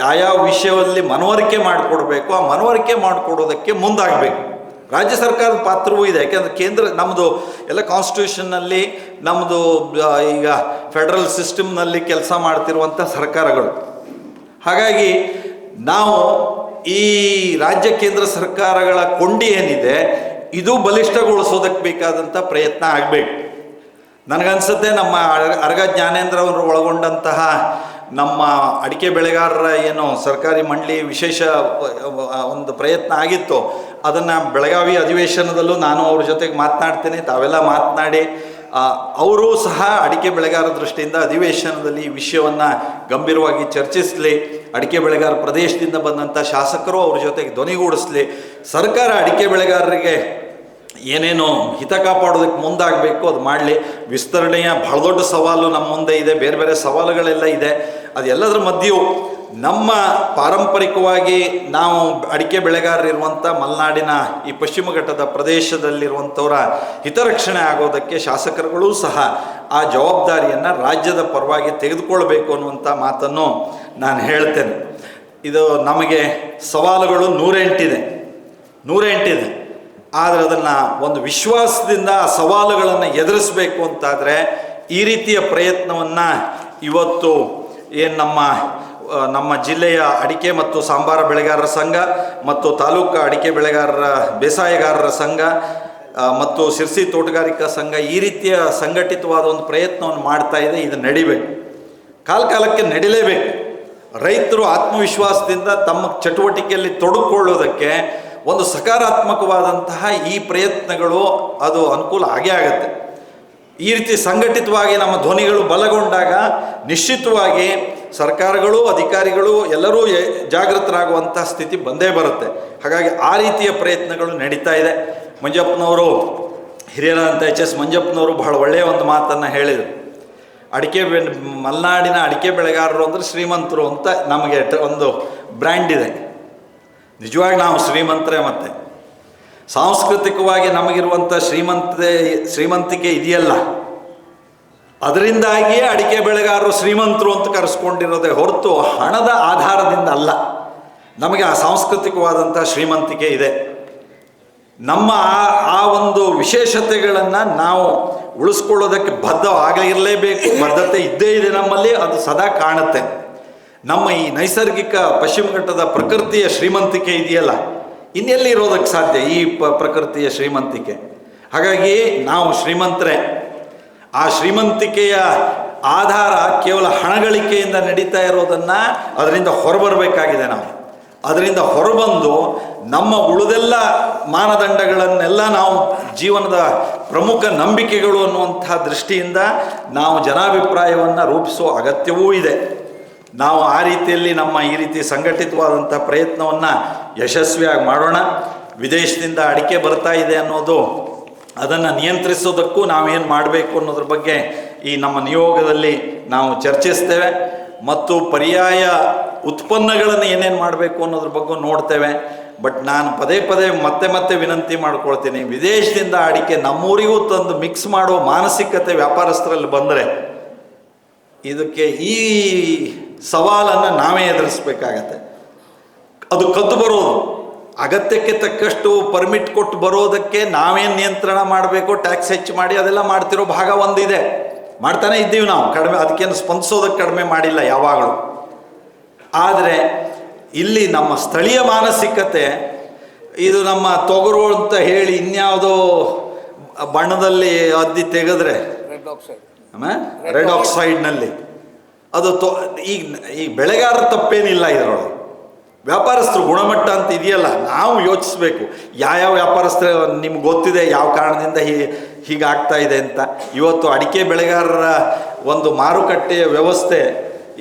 ಯಾವ್ಯಾವ ವಿಷಯದಲ್ಲಿ ಮನವರಿಕೆ ಮಾಡಿಕೊಡ್ಬೇಕು, ಆ ಮನವರಿಕೆ ಮಾಡಿಕೊಡೋದಕ್ಕೆ ಮುಂದಾಗಬೇಕು. ರಾಜ್ಯ ಸರ್ಕಾರದ ಪಾತ್ರವೂ ಇದೆ, ಯಾಕೆಂದರೆ ಕೇಂದ್ರ ನಮ್ಮದು ಎಲ್ಲ ಕಾನ್ಸ್ಟಿಟ್ಯೂಷನ್ನಲ್ಲಿ ನಮ್ಮದು ಈಗ ಫೆಡರಲ್ ಸಿಸ್ಟಮ್ನಲ್ಲಿ ಕೆಲಸ ಮಾಡ್ತಿರುವಂಥ ಸರ್ಕಾರಗಳು. ಹಾಗಾಗಿ ನಾವು ಈ ರಾಜ್ಯ ಕೇಂದ್ರ ಸರ್ಕಾರಗಳ ಕೊಂಡಿ ಏನಿದೆ ಇದು ಬಲಿಷ್ಠಗೊಳಿಸೋದಕ್ಕೆ ಬೇಕಾದಂಥ ಪ್ರಯತ್ನ ಆಗಬೇಕು. ನನಗನ್ಸುತ್ತೆ ನಮ್ಮ ಅರ್ಗ ಜ್ಞಾನೇಂದ್ರ ಅವರು ಒಳಗೊಂಡಂತಹ ನಮ್ಮ ಅಡಿಕೆ ಬೆಳೆಗಾರರ ಏನು ಸರ್ಕಾರಿ ಮಂಡಳಿ ವಿಶೇಷ ಒಂದು ಪ್ರಯತ್ನ ಆಗಿತ್ತು, ಅದನ್ನು ಬೆಳಗಾವಿ ಅಧಿವೇಶನದಲ್ಲೂ ನಾನು ಅವ್ರ ಜೊತೆಗೆ ಮಾತನಾಡ್ತೇನೆ, ತಾವೆಲ್ಲ ಮಾತನಾಡಿ ಅವರು ಸಹ ಅಡಿಕೆ ಬೆಳೆಗಾರರ ದೃಷ್ಟಿಯಿಂದ ಅಧಿವೇಶನದಲ್ಲಿ ಈ ವಿಷಯವನ್ನು ಗಂಭೀರವಾಗಿ ಚರ್ಚಿಸಲಿ, ಅಡಿಕೆ ಬೆಳೆಗಾರ ಪ್ರದೇಶದಿಂದ ಬಂದಂಥ ಶಾಸಕರು ಅವ್ರ ಜೊತೆಗೆ ಧ್ವನಿಗೂಡಿಸ್ಲಿ, ಸರ್ಕಾರ ಅಡಿಕೆ ಬೆಳೆಗಾರರಿಗೆ ಏನೇನು ಹಿತ ಕಾಪಾಡೋದಕ್ಕೆ ಮುಂದಾಗಬೇಕು, ಅದು ಮಾಡಲಿ. ವಿಸ್ತರಣೆಯ ಬಹಳ ದೊಡ್ಡ ಸವಾಲು ನಮ್ಮ ಮುಂದೆ ಇದೆ, ಬೇರೆ ಬೇರೆ ಸವಾಲುಗಳೆಲ್ಲ ಇದೆ. ಅದೆಲ್ಲದರ ಮಧ್ಯೆಯೂ ನಮ್ಮ ಪಾರಂಪರಿಕವಾಗಿ ನಾವು ಅಡಿಕೆ ಬೆಳೆಗಾರರಿರುವಂಥ ಮಲೆನಾಡಿನ ಈ ಪಶ್ಚಿಮ ಘಟ್ಟದ ಪ್ರದೇಶದಲ್ಲಿರುವಂಥವರ ಹಿತರಕ್ಷಣೆ ಆಗೋದಕ್ಕೆ ಶಾಸಕರುಗಳೂ ಸಹ ಆ ಜವಾಬ್ದಾರಿಯನ್ನು ರಾಜ್ಯದ ಪರವಾಗಿ ತೆಗೆದುಕೊಳ್ಬೇಕು ಅನ್ನುವಂಥ ಮಾತನ್ನು ನಾನು ಹೇಳ್ತೇನೆ. ಇದು ನಮಗೆ ಸವಾಲುಗಳು ನೂರೆಂಟಿದೆ. ನೂರೆಂಟಿದೆ. ಆದರೆ ಅದನ್ನು ಒಂದು ವಿಶ್ವಾಸದಿಂದ ಸವಾಲುಗಳನ್ನು ಎದುರಿಸಬೇಕು ಅಂತಾದರೆ ಈ ರೀತಿಯ ಪ್ರಯತ್ನವನ್ನು ಇವತ್ತು ಏನು ನಮ್ಮ ನಮ್ಮ ಜಿಲ್ಲೆಯ ಅಡಿಕೆ ಮತ್ತು ಸಾಂಬಾರ ಬೆಳೆಗಾರರ ಸಂಘ ಮತ್ತು ತಾಲೂಕು ಅಡಿಕೆ ಬೆಳೆಗಾರರ ಬೇಸಾಯಗಾರರ ಸಂಘ ಮತ್ತು ಸಿರ್ಸಿ ತೋಟಗಾರಿಕಾ ಸಂಘ ಈ ರೀತಿಯ ಸಂಘಟಿತವಾದ ಒಂದು ಪ್ರಯತ್ನವನ್ನು ಮಾಡ್ತಾ ಇದೆ, ಇದು ನಡಿಬೇಕು. ಕಾಲ ಕಾಲಕ್ಕೆ ನಡಿಲೇಬೇಕು. ರೈತರು ಆತ್ಮವಿಶ್ವಾಸದಿಂದ ತಮ್ಮ ಚಟುವಟಿಕೆಯಲ್ಲಿ ತೊಡಗಿಕೊಳ್ಳೋದಕ್ಕೆ ಒಂದು ಸಕಾರಾತ್ಮಕವಾದಂತಹ ಈ ಪ್ರಯತ್ನಗಳು ಅದು ಅನುಕೂಲ ಆಗೇ ಆಗುತ್ತೆ. ಈ ರೀತಿ ಸಂಘಟಿತವಾಗಿ ನಮ್ಮ ಧ್ವನಿಗಳು ಬಲಗೊಂಡಾಗ ನಿಶ್ಚಿತವಾಗಿ ಸರ್ಕಾರಗಳು, ಅಧಿಕಾರಿಗಳು ಎಲ್ಲರೂ ಜಾಗೃತರಾಗುವಂಥ ಸ್ಥಿತಿ ಬಂದೇ ಬರುತ್ತೆ. ಹಾಗಾಗಿ ಆ ರೀತಿಯ ಪ್ರಯತ್ನಗಳು ನಡೀತಾ ಇದೆ. ಮಂಜಪ್ಪನವರು ಹಿರಿಯರಾದಂಥ ಎಚ್ ಎಸ್ ಮಂಜಪ್ಪನವರು ಬಹಳ ಒಳ್ಳೆಯ ಒಂದು ಮಾತನ್ನು ಹೇಳಿದರು. ಅಡಿಕೆ ಮಲೆನಾಡಿನ ಅಡಿಕೆ ಬೆಳೆಗಾರರು ಅಂದರೆ ಶ್ರೀಮಂತರು ಅಂತ ನಮಗೆ ಒಂದು ಬ್ರ್ಯಾಂಡ್ ಇದೆ. ನಿಜವಾಗಿ ನಾವು ಶ್ರೀಮಂತರೇ ಮತ್ತೆ. ಸಾಂಸ್ಕೃತಿಕವಾಗಿ ನಮಗಿರುವಂಥ ಶ್ರೀಮಂತೆ ಶ್ರೀಮಂತಿಕೆ ಇದೆಯಲ್ಲ. ಅದರಿಂದಾಗಿಯೇ ಅಡಿಕೆ ಬೆಳೆಗಾರರು ಶ್ರೀಮಂತರು ಅಂತ ಕರೆಸ್ಕೊಂಡಿರೋದೇ ಹೊರತು ಹಣದ ಆಧಾರದಿಂದ ಅಲ್ಲ. ನಮಗೆ ಆ ಸಾಂಸ್ಕೃತಿಕವಾದಂಥ ಶ್ರೀಮಂತಿಕೆ ಇದೆ. ನಮ್ಮ ಆ ಆ ಒಂದು ವಿಶೇಷತೆಗಳನ್ನು ನಾವು ಉಳಿಸ್ಕೊಳ್ಳೋದಕ್ಕೆ ಬದ್ಧವಾಗಿರಲೇಬೇಕು. ಬದ್ಧತೆ ಇದ್ದೇ ಇದೆ ನಮ್ಮಲ್ಲಿ, ಅದು ಸದಾ ಕಾಣುತ್ತೆ. ನಮ್ಮ ಈ ನೈಸರ್ಗಿಕ ಪಶ್ಚಿಮ ಘಟ್ಟದ ಪ್ರಕೃತಿಯ ಶ್ರೀಮಂತಿಕೆ ಇದೆಯಲ್ಲ? ಇನ್ನೆಲ್ಲಿ ಇರೋದಕ್ಕೆ ಸಾಧ್ಯ ಈ ಪ ಪ್ರಕೃತಿಯ ಶ್ರೀಮಂತಿಕೆ? ಹಾಗಾಗಿ ನಾವು ಶ್ರೀಮಂತರೇ, ಆ ಶ್ರೀಮಂತಿಕೆಯ ಆಧಾರ ಕೇವಲ ಹಣಗಳಿಕೆಯಿಂದ ನಡೀತಾ ಇರೋದನ್ನು ಅದರಿಂದ ಹೊರಬರಬೇಕಾಗಿದೆ ನಾವು. ಅದರಿಂದ ಹೊರಬಂದು ನಮ್ಮ ಉಳಿದೆಲ್ಲ ಮಾನದಂಡಗಳನ್ನೆಲ್ಲ ನಾವು ಜೀವನದ ಪ್ರಮುಖ ನಂಬಿಕೆಗಳು ಅನ್ನುವಂಥ ದೃಷ್ಟಿಯಿಂದ ನಾವು ಜನಾಭಿಪ್ರಾಯವನ್ನು ರೂಪಿಸುವ ಅಗತ್ಯವೂ ಇದೆ. ನಾವು ಆ ರೀತಿಯಲ್ಲಿ ನಮ್ಮ ಈ ರೀತಿ ಸಂಘಟಿತವಾದಂಥ ಪ್ರಯತ್ನವನ್ನು ಯಶಸ್ವಿಯಾಗಿ ಮಾಡೋಣ. ವಿದೇಶದಿಂದ ಅಡಿಕೆ ಬರ್ತಾ ಇದೆ ಅನ್ನೋದು ಅದನ್ನು ನಿಯಂತ್ರಿಸೋದಕ್ಕೂ ನಾವೇನು ಮಾಡಬೇಕು ಅನ್ನೋದ್ರ ಬಗ್ಗೆ ಈ ನಮ್ಮ ನಿಯೋಗದಲ್ಲಿ ನಾವು ಚರ್ಚಿಸ್ತೇವೆ. ಮತ್ತು ಪರ್ಯಾಯ ಉತ್ಪನ್ನಗಳನ್ನು ಏನೇನು ಮಾಡಬೇಕು ಅನ್ನೋದ್ರ ಬಗ್ಗೆ ನೋಡ್ತೇವೆ. ಬಟ್ ನಾನು ಪದೇ ಪದೇ ಮತ್ತೆ ಮತ್ತೆ ವಿನಂತಿ ಮಾಡ್ಕೊಳ್ತೀನಿ. ವಿದೇಶದಿಂದ ಅಡಿಕೆ ನಮ್ಮೂರಿಗೂ ತಂದು ಮಿಕ್ಸ್ ಮಾಡೋ ಮಾನಸಿಕತೆ ವ್ಯಾಪಾರಸ್ಥರಲ್ಲಿ ಬಂದರೆ ಇದಕ್ಕೆ ಈ ಸವಾಲನ್ನು ನಾವೇ ಎದುರಿಸ್ಬೇಕಾಗತ್ತೆ. ಅದು ಕದ್ದು ಬರೋದು. ಅಗತ್ಯಕ್ಕೆ ತಕ್ಕಷ್ಟು ಪರ್ಮಿಟ್ ಕೊಟ್ಟು ಬರೋದಕ್ಕೆ ನಾವೇನು ನಿಯಂತ್ರಣ ಮಾಡಬೇಕು ಟ್ಯಾಕ್ಸ್ ಹೆಚ್ಚು ಮಾಡಿ ಅದೆಲ್ಲ ಮಾಡ್ತಿರೋ ಭಾಗ ಒಂದಿದೆ. ಮಾಡ್ತಾನೆ ಇದ್ದೀವಿ ನಾವು. ಕಡಿಮೆ ಅದಕ್ಕೇನು ಸ್ಪಂದಿಸೋದಕ್ಕೆ ಕಡಿಮೆ ಮಾಡಿಲ್ಲ ಯಾವಾಗಲೂ. ಆದರೆ ಇಲ್ಲಿ ನಮ್ಮ ಸ್ಥಳೀಯ ಮಾನಸಿಕತೆ ಇದು ನಮ್ಮ ತೊಗರು ಅಂತ ಹೇಳಿ ಇನ್ಯಾವುದೋ ಬಣ್ಣದಲ್ಲಿ ಅದ್ದಿ ತೆಗೆದ್ರೆ ರೆಡ್ ಆಕ್ಸೈಡ್ ರೆಡ್ ಆಕ್ಸೈಡ್ನಲ್ಲಿ ಅದು ತೊ, ಈಗ ಈ ಬೆಳೆಗಾರರ ತಪ್ಪೇನಿಲ್ಲ ಇದರೊಳಗೆ. ವ್ಯಾಪಾರಸ್ಥರು ಗುಣಮಟ್ಟ ಅಂತ ಇದೆಯಲ್ಲ, ನಾವು ಯೋಚಿಸ್ಬೇಕು. ಯಾವ್ಯಾವ ವ್ಯಾಪಾರಸ್ಥರು ನಿಮ್ಗೆ ಗೊತ್ತಿದೆ, ಯಾವ ಕಾರಣದಿಂದ ಹೀ, ಹೀಗಾಗ್ತಾ ಇದೆ ಅಂತ. ಇವತ್ತು ಅಡಿಕೆ ಬೆಳೆಗಾರರ ಒಂದು ಮಾರುಕಟ್ಟೆಯ ವ್ಯವಸ್ಥೆ,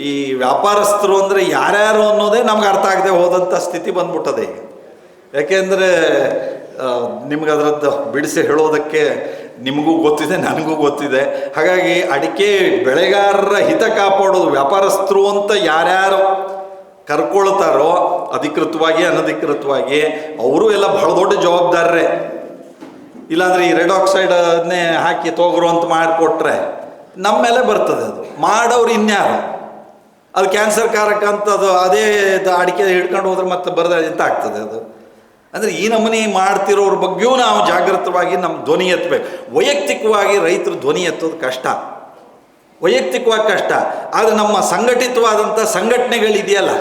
ಈ ವ್ಯಾಪಾರಸ್ಥರು ಅಂದರೆ ಯಾರ್ಯಾರು ಅನ್ನೋದೇ ನಮ್ಗೆ ಅರ್ಥ ಆಗದೆ ಹೋದಂಥ ಸ್ಥಿತಿ ಬಂದ್ಬಿಟ್ಟದೆ ಈಗ. ಯಾಕೆಂದರೆ ನಿಮ್ಗೆ ಅದರದ್ದು ಬಿಡಿಸಿ ಹೇಳೋದಕ್ಕೆ ನಿಮಗೂ ಗೊತ್ತಿದೆ, ನನಗೂ ಗೊತ್ತಿದೆ. ಹಾಗಾಗಿ ಅಡಿಕೆ ಬೆಳೆಗಾರರ ಹಿತ ಕಾಪಾಡೋದು ವ್ಯಾಪಾರಸ್ಥರು ಅಂತ ಯಾರ್ಯಾರು ಕರ್ಕೊಳ್ತಾರೋ ಅಧಿಕೃತವಾಗಿ, ಅನಧಿಕೃತವಾಗಿ ಅವರು ಎಲ್ಲ ಬಹಳ ದೊಡ್ಡ ಜವಾಬ್ದಾರರೇ. ಇಲ್ಲಾಂದ್ರೆ ಈ ರೆಡ್ ಆಕ್ಸೈಡನ್ನೇ ಹಾಕಿ ತೊಗರು ಅಂತ ಮಾಡಿಕೊಟ್ರೆ ನಮ್ಮ ಮೇಲೆ ಬರ್ತದೆ ಅದು. ಮಾಡೋರು ಇನ್ಯಾರು? ಅದು ಕ್ಯಾನ್ಸರ್ ಕಾರಕ ಅಂತ ಅದು ಅದೇ ಅಡಿಕೆ ಹಿಡ್ಕೊಂಡು ಹೋದ್ರೆ ಮತ್ತೆ ಬರದ ಎಂತ ಆಗ್ತದೆ ಅದು. ಅಂದರೆ ಈ ನಮೂನೆ ಮಾಡ್ತಿರೋರ ಬಗ್ಗೆಯೂ ನಾವು ಜಾಗೃತವಾಗಿ ನಮ್ಮ ಧ್ವನಿ ಎತ್ತಬೇಕು ವೈಯಕ್ತಿಕವಾಗಿ ರೈತರು ಧ್ವನಿ ಎತ್ತೋದು ಕಷ್ಟ. ವೈಯಕ್ತಿಕವಾಗಿ ಕಷ್ಟ. ಆದರೆ ನಮ್ಮ ಸಂಘಟಿತವಾದಂಥ ಸಂಘಟನೆಗಳಿದೆಯಲ್ಲ,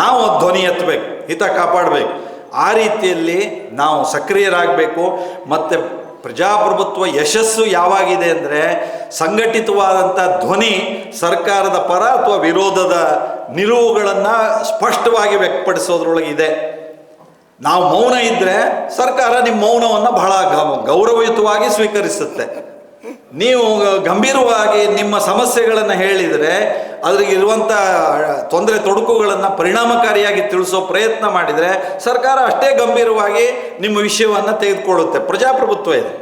ನಾವು ಧ್ವನಿ ಎತ್ತಬೇಕು ಹಿತ ಕಾಪಾಡಬೇಕು. ಆ ರೀತಿಯಲ್ಲಿ ನಾವು ಸಕ್ರಿಯರಾಗಬೇಕು. ಮತ್ತು ಪ್ರಜಾಪ್ರಭುತ್ವ ಯಶಸ್ಸು ಯಾವಾಗಿದೆ ಅಂದರೆ ಸಂಘಟಿತವಾದಂಥ ಧ್ವನಿ ಸರ್ಕಾರದ ಪರ ಅಥವಾ ವಿರೋಧದ ನಿಲುವುಗಳನ್ನು ಸ್ಪಷ್ಟವಾಗಿ ವ್ಯಕ್ತಪಡಿಸೋದ್ರೊಳಗಿದೆ ನಾವು ಮೌನ ಇದ್ದರೆ ಸರ್ಕಾರ ನಿಮ್ಮ ಮೌನವನ್ನು ಬಹಳ ಗೌರವಯುತವಾಗಿ ಸ್ವೀಕರಿಸುತ್ತೆ. ನೀವು ಗಂಭೀರವಾಗಿ ನಿಮ್ಮ ಸಮಸ್ಯೆಗಳನ್ನು ಹೇಳಿದರೆ ಅದ್ರಿಗೆ ಇರುವಂಥ ತೊಂದರೆ ತೊಡಕುಗಳನ್ನು ಪರಿಣಾಮಕಾರಿಯಾಗಿ ತಿಳಿಸೋ ಪ್ರಯತ್ನ ಮಾಡಿದರೆ ಸರ್ಕಾರ ಅಷ್ಟೇ ಗಂಭೀರವಾಗಿ ನಿಮ್ಮ ವಿಷಯವನ್ನು ತೆಗೆದುಕೊಳ್ಳುತ್ತೆ. ಪ್ರಜಾಪ್ರಭುತ್ವ ಇದೆ.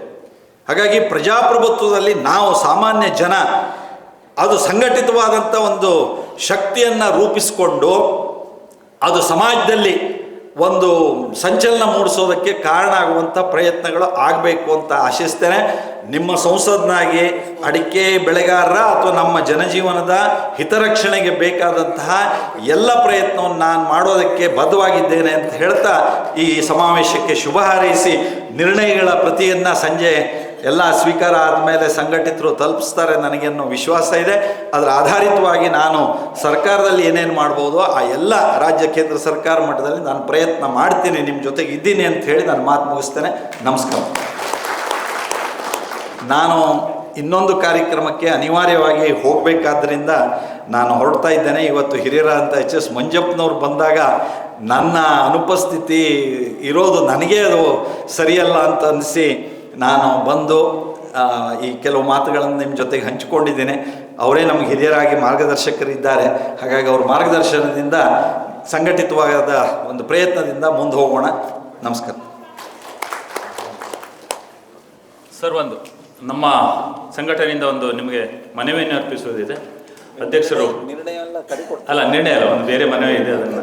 ಹಾಗಾಗಿ ಪ್ರಜಾಪ್ರಭುತ್ವದಲ್ಲಿ ನಾವು ಸಾಮಾನ್ಯ ಜನ, ಅದು ಸಂಘಟಿತವಾದಂಥ ಒಂದು ಶಕ್ತಿಯನ್ನು ರೂಪಿಸಿಕೊಂಡು ಅದು ಸಮಾಜದಲ್ಲಿ ಒಂದು ಸಂಚಲನ ಮೂಡಿಸೋದಕ್ಕೆ ಕಾರಣ ಆಗುವಂಥ ಪ್ರಯತ್ನಗಳು ಆಗಬೇಕು ಅಂತ ಆಶಿಸ್ತೇನೆ. ನಿಮ್ಮ ಸಂಸದನಾಗಿ ಅಡಿಕೆ ಬೆಳೆಗಾರರ ಅಥವಾ ನಮ್ಮ ಜನಜೀವನದ ಹಿತರಕ್ಷಣೆಗೆ ಬೇಕಾದಂತಹ ಎಲ್ಲ ಪ್ರಯತ್ನವನ್ನು ನಾನು ಮಾಡೋದಕ್ಕೆ ಬದ್ಧವಾಗಿದ್ದೇನೆ ಅಂತ ಹೇಳ್ತಾ ಈ ಸಮಾವೇಶಕ್ಕೆ ಶುಭ ಹಾರೈಸಿ ನಿರ್ಣಯಗಳ ಪ್ರತಿಯನ್ನು ಸಂಜೆ ಎಲ್ಲ ಸ್ವೀಕಾರ ಆದಮೇಲೆ ಸಂಘಟಿತರು ತಲುಪಿಸ್ತಾರೆ ಅನ್ನೋ ವಿಶ್ವಾಸ ಇದೆ. ಅದರ ಆಧಾರಿತವಾಗಿ ನಾನು ಸರ್ಕಾರದಲ್ಲಿ ಏನೇನು ಮಾಡ್ಬೋದು ಆ ಎಲ್ಲ ರಾಜ್ಯ ಕೇಂದ್ರ ಸರ್ಕಾರ ಮಟ್ಟದಲ್ಲಿ ನಾನು ಪ್ರಯತ್ನ ಮಾಡ್ತೀನಿ. ನಿಮ್ಮ ಜೊತೆಗೆ ಇದ್ದೀನಿ ಅಂತ ಹೇಳಿ ನಾನು ಮಾತು ಮುಗಿಸ್ತೇನೆ. ನಮಸ್ಕಾರ. ನಾನು ಇನ್ನೊಂದು ಕಾರ್ಯಕ್ರಮಕ್ಕೆ ಅನಿವಾರ್ಯವಾಗಿ ಹೋಗಬೇಕಾದ್ರಿಂದ ನಾನು ಹೊರಡ್ತಾ ಇದ್ದೇನೆ. ಇವತ್ತು ಹಿರಿಯರಾದಂಥ ಎಚ್ ಎಸ್ ಮಂಜಪ್ಪನವ್ರು ಬಂದಾಗ ನನ್ನ ಅನುಪಸ್ಥಿತಿ ಇರೋದು ನನಗೇ ಅದು ಸರಿಯಲ್ಲ ಅಂತ ಅನಿಸಿ ನಾನು ಬಂದು ಈ ಕೆಲವು ಮಾತುಗಳನ್ನು ನಿಮ್ಮ ಜೊತೆಗೆ ಹಂಚಿಕೊಂಡಿದ್ದೇನೆ. ಅವರೇ ನಮಗೆ ಹಿರಿಯರಾಗಿ ಮಾರ್ಗದರ್ಶಕರಿದ್ದಾರೆ. ಹಾಗಾಗಿ ಅವ್ರ ಮಾರ್ಗದರ್ಶನದಿಂದ ಸಂಘಟಿತವಾದ ಒಂದು ಪ್ರಯತ್ನದಿಂದ ಮುಂದೆ ಹೋಗೋಣ. ನಮಸ್ಕಾರ. ಸರ್ ಒಂದು ನಮ್ಮ ಸಂಘಟನೆಯಿಂದ ಒಂದು ನಿಮಗೆ ಮನವಿಯನ್ನು ಅರ್ಪಿಸುವುದಿದೆ. ಅಧ್ಯಕ್ಷರು ಅಲ್ಲ ನಿರ್ಣಯ ಅಲ್ಲ ಒಂದು ಬೇರೆ ಮನವಿ ಇದೆ ಅದನ್ನು